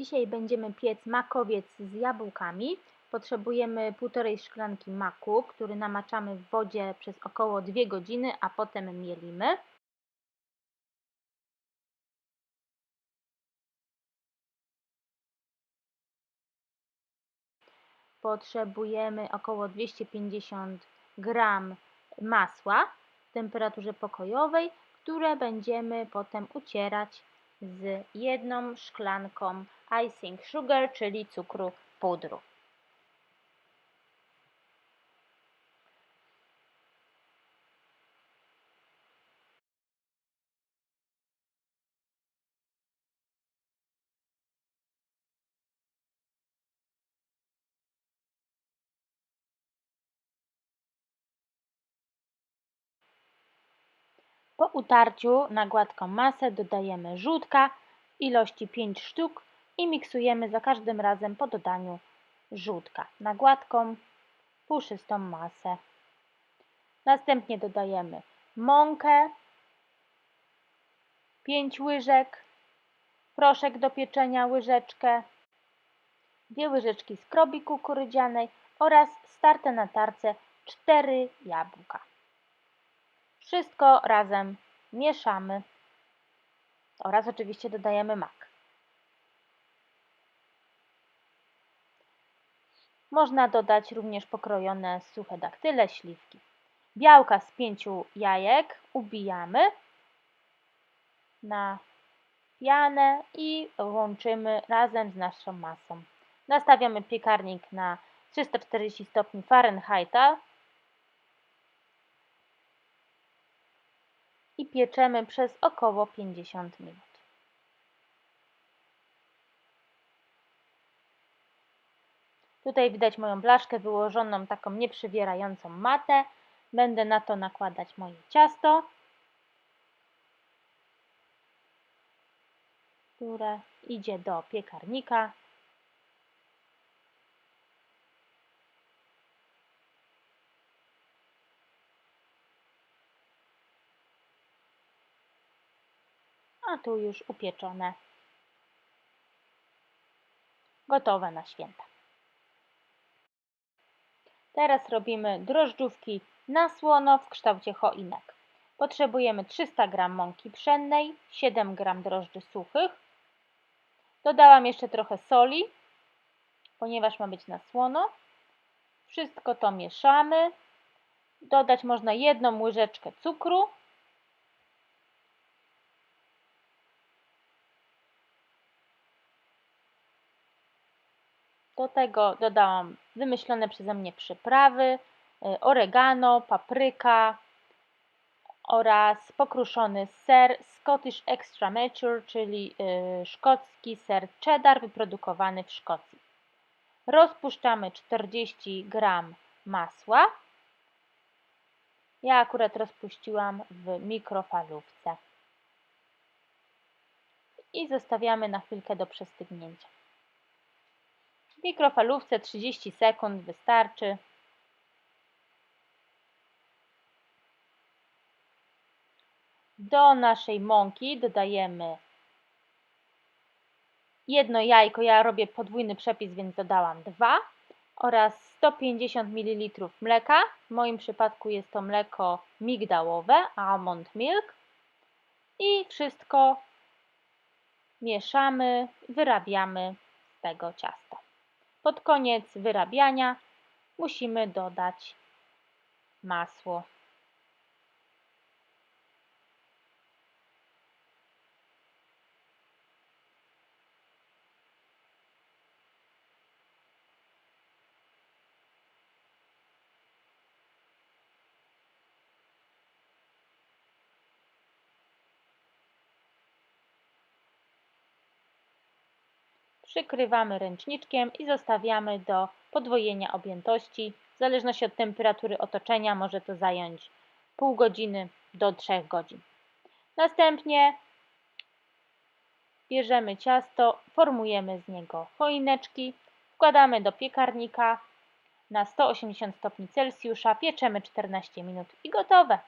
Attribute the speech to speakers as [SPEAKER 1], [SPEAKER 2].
[SPEAKER 1] Dzisiaj będziemy piec makowiec z jabłkami. Potrzebujemy półtorej szklanki maku, który namaczamy w wodzie przez około 2 godziny, a potem mielimy. Potrzebujemy około 250 g masła w temperaturze pokojowej, które będziemy potem ucierać z jedną szklanką icing sugar, czyli cukru pudru. Po utarciu na gładką masę dodajemy żółtka w ilości 5 sztuk i miksujemy za każdym razem po dodaniu żółtka na gładką, puszystą masę. Następnie dodajemy mąkę, 5 łyżek, proszek do pieczenia łyżeczkę, dwie łyżeczki skrobi kukurydzianej oraz starte na tarce 4 jabłka. Wszystko razem mieszamy oraz oczywiście dodajemy mak. Można dodać również pokrojone suche daktyle, śliwki. Białka z pięciu jajek ubijamy na pianę i łączymy razem z naszą masą. Nastawiamy piekarnik na 340 stopni Fahrenheita i pieczemy przez około 50 minut. Tutaj widać moją blaszkę wyłożoną taką nieprzywierającą matę. Będę na to nakładać moje ciasto, które idzie do piekarnika. A tu już upieczone, gotowe na święta. Teraz robimy drożdżówki na słono w kształcie choinek. Potrzebujemy 300 g mąki pszennej, 7 g drożdży suchych. Dodałam jeszcze trochę soli, ponieważ ma być na słono. Wszystko to mieszamy. Dodać można jedną łyżeczkę cukru Do tego dodałam wymyślone przeze mnie przyprawy, y, oregano, papryka oraz pokruszony ser Scottish Extra Mature, czyli y, szkocki ser cheddar wyprodukowany w Szkocji. Rozpuszczamy 40 g masła. Ja akurat rozpuściłam w mikrofalówce. I zostawiamy na chwilkę do przestygnięcia. W mikrofalówce 30 sekund wystarczy. Do naszej mąki dodajemy jedno jajko, ja robię podwójny przepis, więc dodałam dwa oraz 150 ml mleka. W moim przypadku jest to mleko migdałowe, almond milk. I wszystko mieszamy, wyrabiamy z tego ciasta. Pod koniec wyrabiania musimy dodać masło. Przykrywamy ręczniczkiem i zostawiamy do podwojenia objętości. W zależności od temperatury otoczenia może to zająć pół godziny do 3 godzin. Następnie bierzemy ciasto, formujemy z niego choineczki, wkładamy do piekarnika na 180 stopni Celsjusza, pieczemy 14 minut i gotowe.